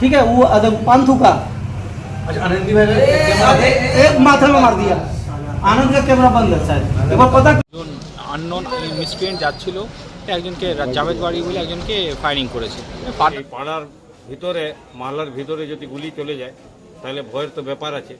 ठीक है वो अदर पान थूका अच्छा आनंदी भाई का कैमरा ए- एक माथे में मार दिया आनंद का कैमरा बंद है शायद एक बार पता একজন আননোন মিসক্রিয়েন্ট যাচ্ছিল একজনকে জাভেদ বাড়ি বলে একজনকে ফায়ারিং করেছে ফার- এই পাড়ার ভিতরে মালার ভিতরে যদি গুলি চলে যায় তাহলে ভয়ের তো ব্যাপার আছে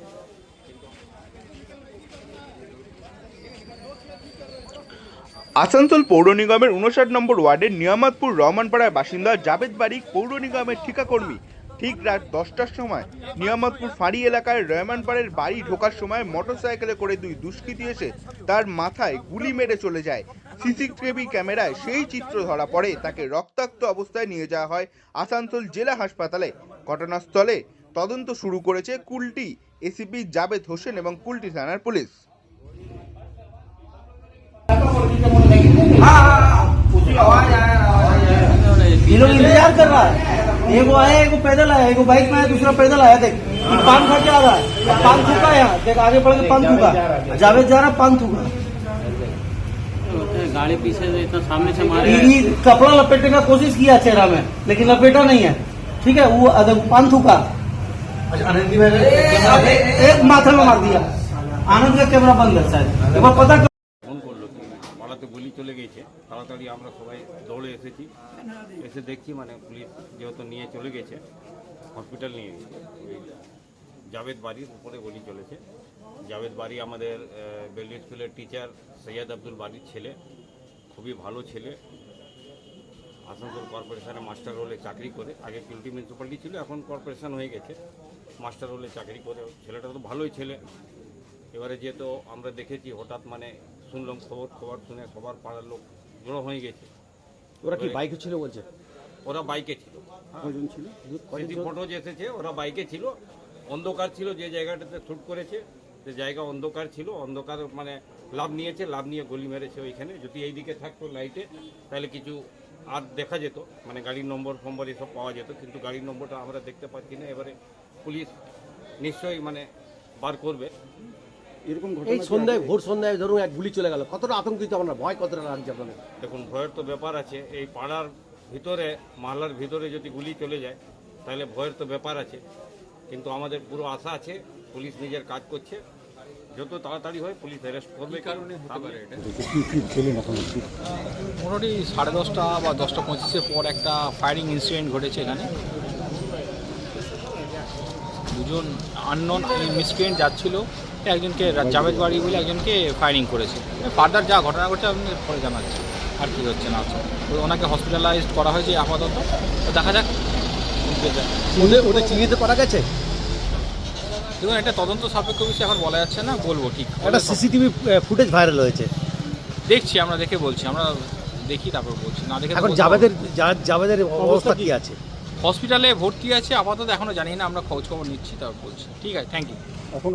আসানসোল পৌর নিগমের উনষাট নম্বর ওয়ার্ডের নিয়ামতপুর রহমানপাড়ার বাসিন্দা জাবেদ বারিক পৌর নিগমের ঠিকাকর্মী ঠিক রাত দশটার সময় নিয়ামতপুর ফাঁড়ি এলাকায় রহমানপাড়ের বাড়ি ঢোকার সময় মোটরসাইকেলে করে দুই দুষ্কৃতী এসে তার মাথায় গুলি মেরে চলে যায় সিসিটিভি ক্যামেরায় সেই চিত্র ধরা পড়ে তাকে রক্তাক্ত অবস্থায় নিয়ে যাওয়া হয় আসানসোল জেলা হাসপাতালে ঘটনাস্থলে তদন্ত শুরু করেছে কুলটি এসিপি জাবেদ হোসেন এবং কুলটি থানার পুলিশ ये लोग इंतजार कर रहा है एक आया एक पैदल आया एक बाइक में आया दूसरा पैदल आया देख। पान खा के आ रहा है। पान थूका यहाँ। देख आगे बढ़ के पान थूका। जावेद जा रहा पान थूका। गाड़ी पीछे सामने से मारे कपड़ा लपेटने का कोशिश किया चेहरा में लेकिन लपेटा नहीं है। ठीक है वो पान थूका। अच्छा, आनंद की एक माथे में मार दिया। आनंद का कैमरा बंद है शायद। पता কি পাড়াতে গুলি চলে গেছে। তাড়াতাড়ি আমরা সবাই দৌড়ে এসেছি। এসে দেখছি মানে পুলিশ যেহেতু নিয়ে চলে গেছে, হসপিটাল নিয়ে জাভেদ বাড়ির উপরে গুলি চলেছে। জাভেদ বাড়ি আমাদের বেলডি স্কুলের টিচার সৈয়দ আব্দুল বাড়ির ছেলে, খুবই ভালো ছেলে। আসানসোল কর্পোরেশনে মাস্টার রোলে চাকরি করে। আগে কিউটি মিউনিসিপ্যালিটি ছিল, এখন কর্পোরেশন হয়ে গেছে। মাস্টার রোলে চাকরি করে। ছেলেটা তো ভালোই ছেলে। এবারে যেহেতু আমরা দেখেছি হঠাৎ মানে শুনলাম খবর খবর শুনে সবার পাড়ার লোক জড়ো হয়ে গেছে। ওরা কি বাইকে ছিল বলছে? ওরা বাইকে ছিল। কয়জন ছিল? স্মৃতি ফটো যে এসেছে ওরা বাইকে ছিল। অন্ধকার ছিল যে জায়গাটাতে শ্যুট করেছে যে জায়গা অন্ধকার ছিল। অন্ধকার মানে লাভ নিয়েছে লাভ নিয়ে গলি মেরেছে ওইখানে। যদি এই দিকে থাকতো লাইটে তাহলে কিছু আর দেখা যেত। মানে গাড়ির নম্বর ফম্বর এসব পাওয়া যেত কিন্তু গাড়ির নম্বরটা আমরা দেখতে পাচ্ছি না। এবারে পুলিশ নিশ্চয়ই মানে বার করবে। এরকম এই সন্ধ্যায় ভোর সন্ধ্যায় ধরুন এক গুলি চলে গেল। কতটা আতঙ্কিত আপনার ভয় কতটা লাগছে আপনাদের? দেখুন ভয়ের তো ব্যাপার আছে। এই পাড়ার ভিতরে মালার ভিতরে যদি গুলি চলে যায় তাহলে ভয়ের তো ব্যাপার আছে। কিন্তু আমাদের পুরো আশা আছে পুলিশ নিজের কাজ করছে। যত তাড়াতাড়ি হয় পুলিশ অ্যারেস্ট করবে। কারণে হতে পারে এটা? মোটামুটি সাড়ে দশটা বা দশটা পঁচিশের পর একটা ফায়ারিং ইনসিডেন্ট ঘটেছে এখানে। দুজন আননোন মিসক্রিয়েন্ট যাচ্ছিল। একজনকে জাভেদ বাড়ি বলে একজনকে ফায়ারিং করেছে। ফার্দার যা ঘটনা ঘটছে আপনি পরে জানাচ্ছি। আর কি হচ্ছে না হচ্ছে। ওনাকে হসপিটালাইজড করা হয়েছে আপাতত। দেখা যাক। ওটা চিনিতে পারা গেছে? দেখুন এটা তদন্ত সাপেক্ষ বিষয় এখন বলা যাচ্ছে না বলব ঠিক। একটা সিসিটিভি ফুটেজ ভাইরাল হয়েছে। দেখছি আমরা দেখে বলছি। আমরা দেখি তারপর বলছি। না দেখে এখন বলতে জাবেদের পারব না। জা- জাবেদের অবস্থা কি আছে? হসপিটালে ভর্তি আছে, আপাতত এখনও জানি না, আমরা খোঁজখবর নিচ্ছি, তারপর বলছি। ঠিক আছে থ্যাংক ইউ